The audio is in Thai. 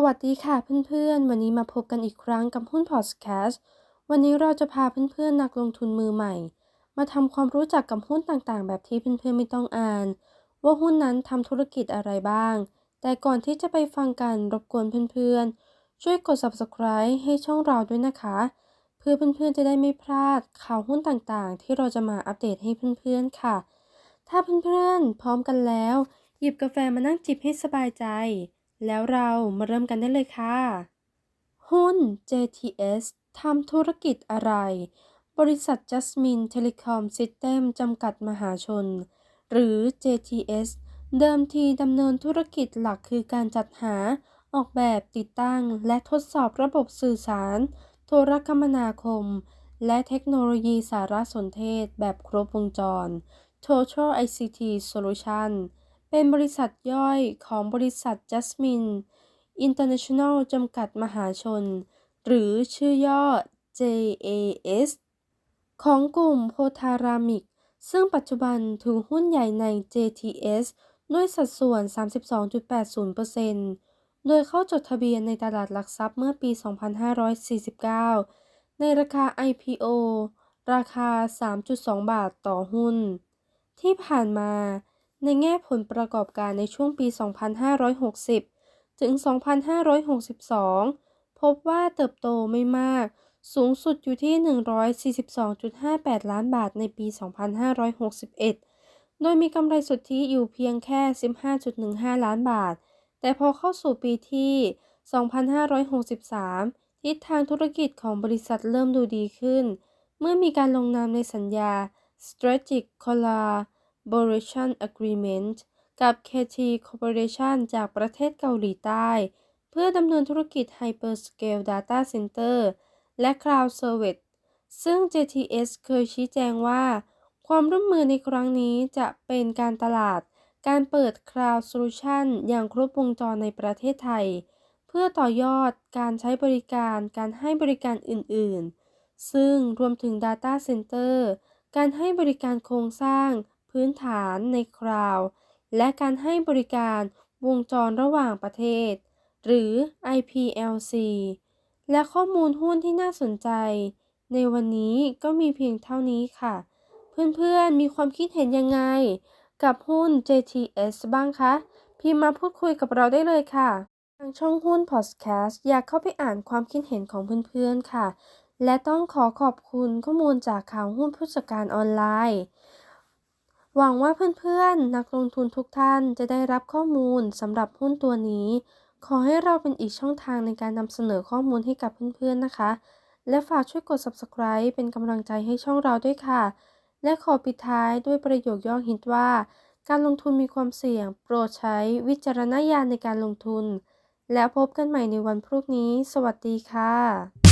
สวัสดีค่ะเพื่อนๆ วันนี้มาพบกันอีกครั้งกับหุ้นพอดแคสต์วันนี้เราจะพาเพื่อนๆ นักลงทุนมือใหม่ มาทำความรู้จักกับหุ้นต่างๆ แบบที่เพื่อนๆ ไม่ต้องอ่าน ว่าหุ้นนั้นทำธุรกิจอะไรบ้าง แต่ก่อนที่จะไปฟังกันรบกวนเพื่อนๆ ช่วยกด subscribe ให้ช่องเราด้วยนะคะ เพื่อเพื่อนๆ จะได้ไม่พลาดข่าวหุ้นต่างๆ ที่เราจะมาอัปเดตให้เพื่อนๆ ค่ะ ถ้าเพื่อนๆ พร้อมกันแล้ว หยิบกาแฟมานั่งจิบให้สบายใจ แล้วเรามาเริ่มกันได้เลยค่ะ หุ้น JTS ทำธุรกิจอะไร บริษัท Jasmine Telecom System จำกัดมหาชน หรือ JTS เดิมทีดำเนินธุรกิจหลักคือการจัดหา ออกแบบติดตั้ง และทดสอบระบบสื่อสาร โทรคมนาคม และเทคโนโลยีสารสนเทศแบบครบวงจร Total ICT Solution เป็นบริษัทย่อยของบริษัท Jasmine International จำกัดมหาชน หรือชื่อย่อ JAS ของกลุ่มโพธารามิก ซึ่งปัจจุบันถือหุ้นใหญ่ใน JTS ด้วยสัดส่วน 32.80%โดยเข้าจดทะเบียนในตลาดหลักทรัพย์เมื่อปี 2549 ในราคา IPO ราคา 3.2 บาทต่อหุ้น ที่ผ่านมา ในแง่ผลประกอบการในช่วงปี 2560 ถึง 2562 พบว่าเติบโตไม่มาก สูงสุดอยู่ที่ 142.58 ล้านบาทในปี 2561 โดยมีกำไรสุทธิอยู่เพียงแค่ 15.15 ล้านบาท แต่พอเข้าสู่ปีที่ 2563 ทิศทางธุรกิจของบริษัทเริ่มดูดีขึ้น เมื่อมีการลงนามในสัญญา Strategic c o l l a Collaboration Agreement กับ KT Corporation จากประเทศเกาหลีใต้ เพื่อดำเนินธุรกิจ Hyperscale Data Center และ Cloud Service ซึ่ง JTS เคยชี้แจงว่า ความร่วมมือในครั้งนี้จะเป็นการตลาด การเปิด Cloud Solution อย่างครบวงจรในประเทศไทย เพื่อต่อยอดการใช้บริการ การให้บริการอื่น ๆ ซึ่งรวมถึง Data Center การให้บริการโครงสร้าง พื้นฐานในคลาวด์และการให้บริการวงจรระหว่างประเทศ หรือ IPLC และข้อมูลหุ้นที่น่าสนใจ ในวันนี้ก็มีเพียงเท่านี้ค่ะ เพื่อนๆมีความคิดเห็นยังไง กับหุ้น JTS บ้างคะ พิมพ์มาพูดคุยกับเราได้เลยค่ะ ทางช่องหุ้นพอดแคสต์อยากเข้าไปอ่านความคิดเห็นของเพื่อนๆค่ะ และต้องขอขอบคุณข้อมูลจากข่าวหุ้นผู้จัดการออนไลน์ หวังว่าเพื่อนๆ นักลงทุนทุกท่านจะได้รับข้อมูลสำหรับหุ้นตัวนี้ ขอให้เราเป็นอีกช่องทางในการนำเสนอข้อมูลให้กับเพื่อนๆนะคะ และฝากช่วยกด subscribe เป็นกำลังใจให้ช่องเราด้วยค่ะ และขอปิดท้ายด้วยประโยคย่อฮิตว่า การลงทุนมีความเสี่ยง โปรดใช้วิจารณญาณในการลงทุน แล้วพบกันใหม่ในวันพรุ่งนี้ สวัสดีค่ะ